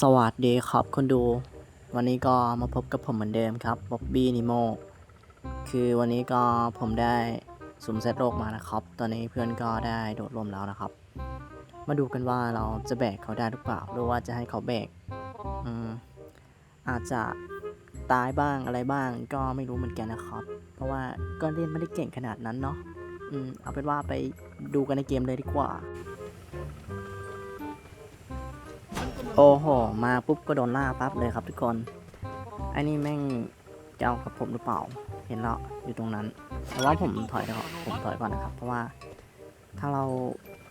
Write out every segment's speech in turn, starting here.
สวัสดีครับคนดู วันนี้ก็มาพบกับผมเหมือนเดิมครับบ๊อบบี้นิโมคือวันนี้ก็ผมได้สุ่มเซตโลกมานะครับ ตอนนี้เพื่อนก็ได้โดดร่มแล้วนะครับ มาดูกันว่าเราจะแบกเขาได้หรือเปล่า หรือว่าจะให้เขาแบกอืมอาจจะตายบ้างอะไรบ้างก็ไม่รู้เหมือนกันนะครับ เพราะว่าก็เล่นไม่ได้เก่งขนาดนั้นเนาะอืมเอาเป็นว่าไปดูกันในเกมเลยดีกว่า อ้โห มาปุ๊บก็โดนล่าปั๊บเลยครับทุกคน ไอ้นี่แม่งจะเอากับผมหรือเปล่า เห็นแล้วอยู่ตรงนั้น แต่ว่าผมถอยก่อนผมถอยก่อนนะครับ เพราะว่าถ้าเรา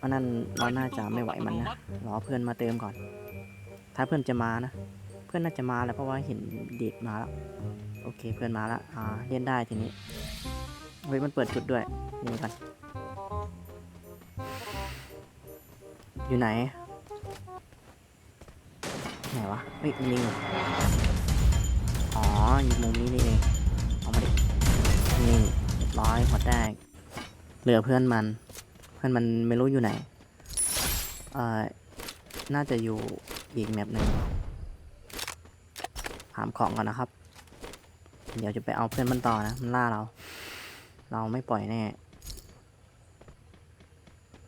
อันนั้นเราน่าจะไม่ไหวมันนะ รอเพื่อนมาเติมก่อน ถ้าเพื่อนจะมานะ เพื่อนน่าจะมาแล้วเพราะว่าเห็นเด็ดมาแล้ว โอเคเพื่อนมาแล้ว อ่าเล่นได้ทีนี้ เฮ้ยมันเปิดจุดด้วยนี่กัน อยู่ไหน ไหนวะเฮ้ยมันยิงเหรออ๋อยิงมุมนี้นี่เองเอามาดินี่ร้อยหัวแตกเหลือเพื่อนมัน เพื่อนมันไม่รู้อยู่ไหนเอ่อน่าจะอยู่อีกแมปหนึ่งถามของก่อนนะครับ เดี๋ยวจะไปเอาเพื่อนมันต่อนะ มันล่าเรา เราไม่ปล่อยแน่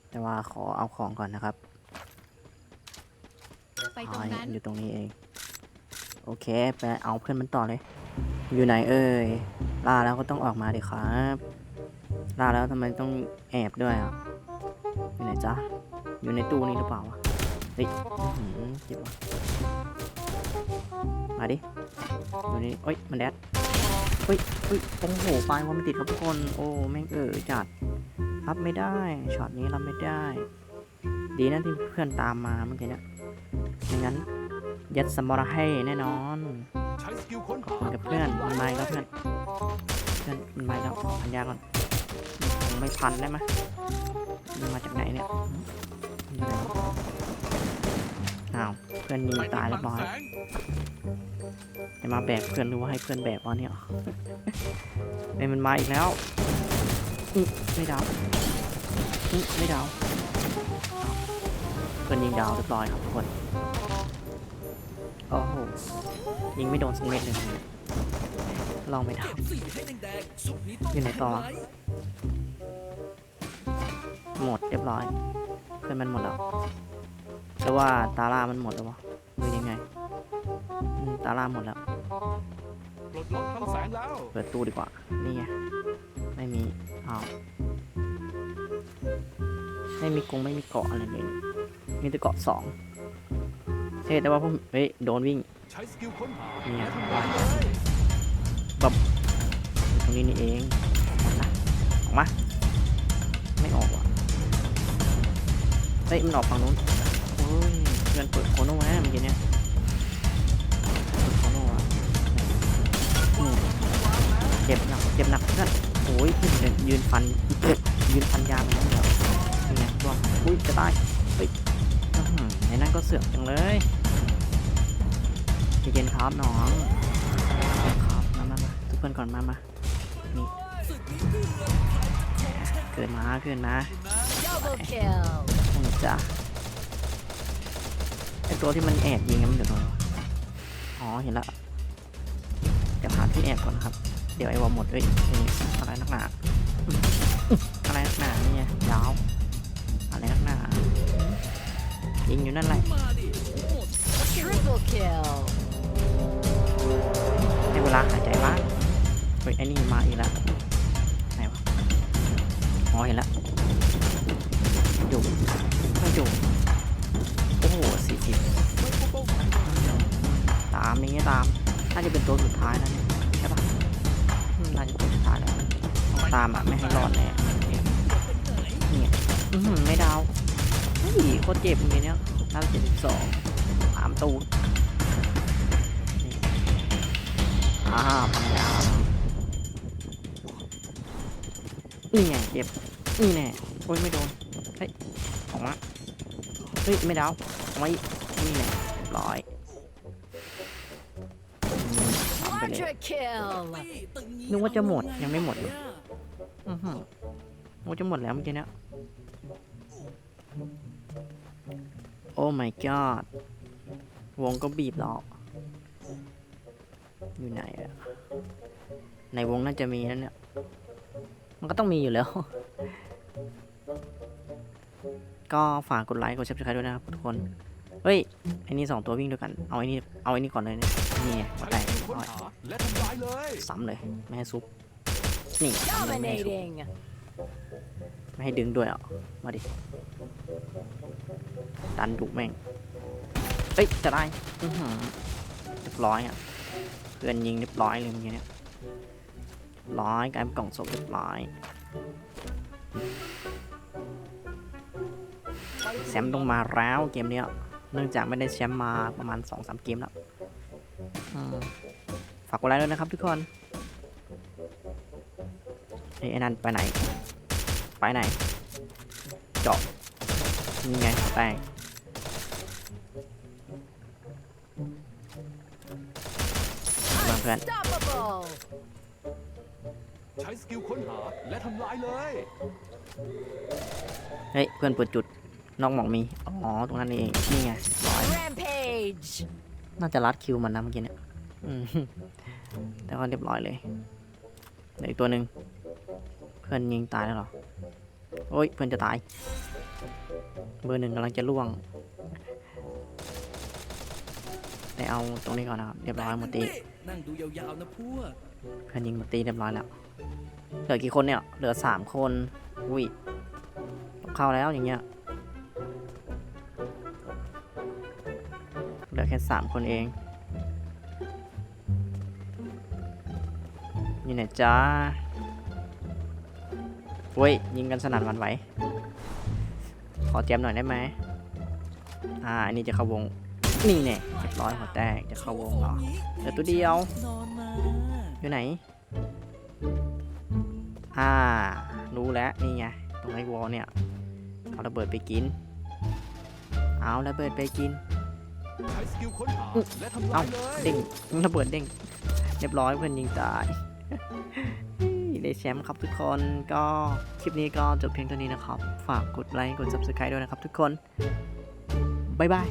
แต่ว่าขอเอาของก่อนนะครับ ตรงนั้นอยู่ตรงนี้เอง โอเค ไปเอาเพื่อนมันต่อเลย อยู่ไหนเอ่ยล่าแล้วก็ต้องออกมาดิครับล่าแล้วทำไมต้องแอบด้วยอะอยู่ไหนจ๊ะอยู่ในตู้นี้หรือเปล่าวะเฮ้ยอื้อหือเจ็บว่ะมาดิอยู่นี่โอ้ยมันแดดเฮ้ยเฮ้ยโอ้โหปลายว่ามันติดครับทุกคน โอ้แม่งเออจัดรับไม่ได้ช็อตนี้รับไม่ได้ ดีนะที่เพื่อนตามมาเมื่อกี้เนี่ย งั้น ยัดสมอระให้แน่นอนกับเพื่อนมันไม่แล้วเพื่อนเพื่อนมันไม่แล้วพันยาก่อนคงไม่พันได้ไหมมันมาจากไหนเนี่ยอ้าวเพื่อนยิงตายเรียบร้อยจะมาแบกเพื่อนหรือว่าให้เพื่อนแบกวะเนี่ยเอ้ยมันมาอีกแล้วไม่ดาวไม่ดาว พื่อนยิงดาวเรียบร้อยครับทุกคนโอ้โหยิงไม่โดนสักเม็ดเลยนะลองไม่ได้อยู่ไหนต่อ หมดเรียบร้อย เพื่อนมันหมดแล้วแต่ว่าตาล่ามันหมดแล้ววะหรือยังไงตาล่าหมดแล้วปลดล็อกทั้งแสงแล้ว เปิดตู้ดีกว่า นี่ไง ไม่มีอ้าวไม่มีกงไม่มีเกาะอะไรเลย มีแต่เกาะสองเฮ้ยแต่ว่าผมเฮ้ยโดนวิ่งใช้สกิลค้นหานี่ไงและทำลายเลยอยู่ตรงนี้นี่เองออกมาไม่ออกว่ะเฮ้ยมันออกฝั่งนู้นโอ้ยเพื่อนเปิดโคโน่นะเมื่อกี้เนี้ยเปิดโคโน่อะเจ็บหนักเจ็บหนักเพื่อนโอ้ยเพื่อนยืนฟันยืนฟันยาไปแล้วเดียวนี่ไงร่วงอุ้ยจะตาย ก็เสือกจังเลยใจเย็นครับน้องครับมามามาทุกเพื่อนก่อนมามานี่เกิดมาเกิดมา double kill นี่จ้ะไอตัวที่มันแอบยิงมันอยู่ตรงไหนะอ๋อเห็นละเดี๋ยวหาที่แอบก่อนครับ เดี๋ยวไอวอมหมดเอ้ยอะไรนักหนาอื้ออะไรนักหนาเนี่ยยาว ยิงอยู่นั่นแหละ triple kill ในเวลาหายใจบ้างเฮ้ยไอ้นี่มาอีกแล้วไหนวะอ๋อเห็นแล้วอยู่ไม่อยู่โอ้โหสี่สิบตามอย่างเงี้ยตามน่าจะเป็นตัวสุดท้ายแล้วเนี่ยใช่ปะน่าจะตัวสุดท้ายแล้วตามอะไม่ให้รอดแน่เนี่ยเนี่ยอื้อหือไม่ดาว โคตรเจ็บอย่างเงี้ยน่าจะเจ็ดสิบสองสามตูนนี่อ่าปัญญานี่ไงเจ็บ นี่แน่โอ้ยไม่โดน เฮ้ยออกมาเฮ้ย ไม่ดาวออกมาอีกนี่แน่ร้อยทำไปเลยนึกว่าจะหมดยังไม่หมดอือหือนึกว่าจะหมดแล้วเมื่อกี้เนี้ย โอ้ my god วงก็บีบแล้วอยู่ไหนอะในวงน่าจะมีนั่นเนี่ย มันก็ต้องมีอยู่แล้ว ก็ฝากกดไลค์ กด subscribe ด้วยนะครับทุกคน เฮ้ย ไอ้นี่สองตัววิ่งด้วยกัน เอาไอ้นี่ เอาไอ้นี่ก่อนเลยเนี่ยนี่ไงใช้แตกสกิลค้นหาและทำลายเลยซ้ำเลย ไม่ให้ซุป นี่ซ้ำเลยไม่ให้ซุป Dominating. ไม่ให้ดึงด้วยอะ มาดิ ดันดุแม่ง เอ้ย จะได้อือหือเรียบร้อยอะเพื่อนยิงเรียบร้อยเลยเมื่อกี้เนี่ยเรียบร้อยกลายเป็นกล่องศพเรียบร้อยแชมป์ต้องมาแล้วเกมเนี้ยเนื่องจากไม่ได้แชมป์มาประมาณ2อสเกมแล้วฝากกดไลค์ด้วยนะครับทุกคนไอ้นั่นไปไหน ไปไหน เจาะ นี่ไงแตงมาเพื่อน Unstoppable. ใช้สกิลค้นหาและทำลายเลย เฮ้ย เพื่อนเปิดจุด นอกหมอกมี อ๋อ ตรงนั้นเอง นี่ไงร้อย Rampage. น่าจะรัดคิวมันนะเมื่อกี้เนี่ยอืมแต่ก็เรียบร้อยเลยเหลืออีกตัวหนึ่งเพื่อนยิงตายแล้วเหรอ โอ้ย เพื่อนจะตาย เบอร์หนึ่งกำลังจะล่วงไปเอาตรงนี้ก่อนนะครับ เรียบร้อยหมดตีนั่งดูยาวๆนะพวกเพื่อนยิงหมดตีเรียบร้อยแล้ว เหลือกี่คนเนี่ย เหลือสามคนอุ้ยต้องเข้าแล้วอย่างเงี้ย เหลือแค่สามคนเองอยู่ไหนจ้าเว้ยยิงกันสนั่นหวันไหว ขอแจมหน่อยได้ไหมอ่าอันนี้จะเข้าวง นี่แน่เรียบร้อยหัวแตกจะเข้าวงเหรอเหลือตัวเดียว อยู่ไหน อ่า รู้แล้วนี่ไง ตรงไอ้วอลเนี่ย เอาระเบิดไปกิน เอาระเบิดไปกิน เอ้าเด้งระเบิดเด้ง เรียบร้อยเพื่อนยิงตาย ได้แชมป์ครับทุกคน ก็คลิปนี้ก็จบเพียงเท่านี้นะครับ ฝากกดไลค์กด subscribe ด้วยนะครับทุกคน บ๊ายบาย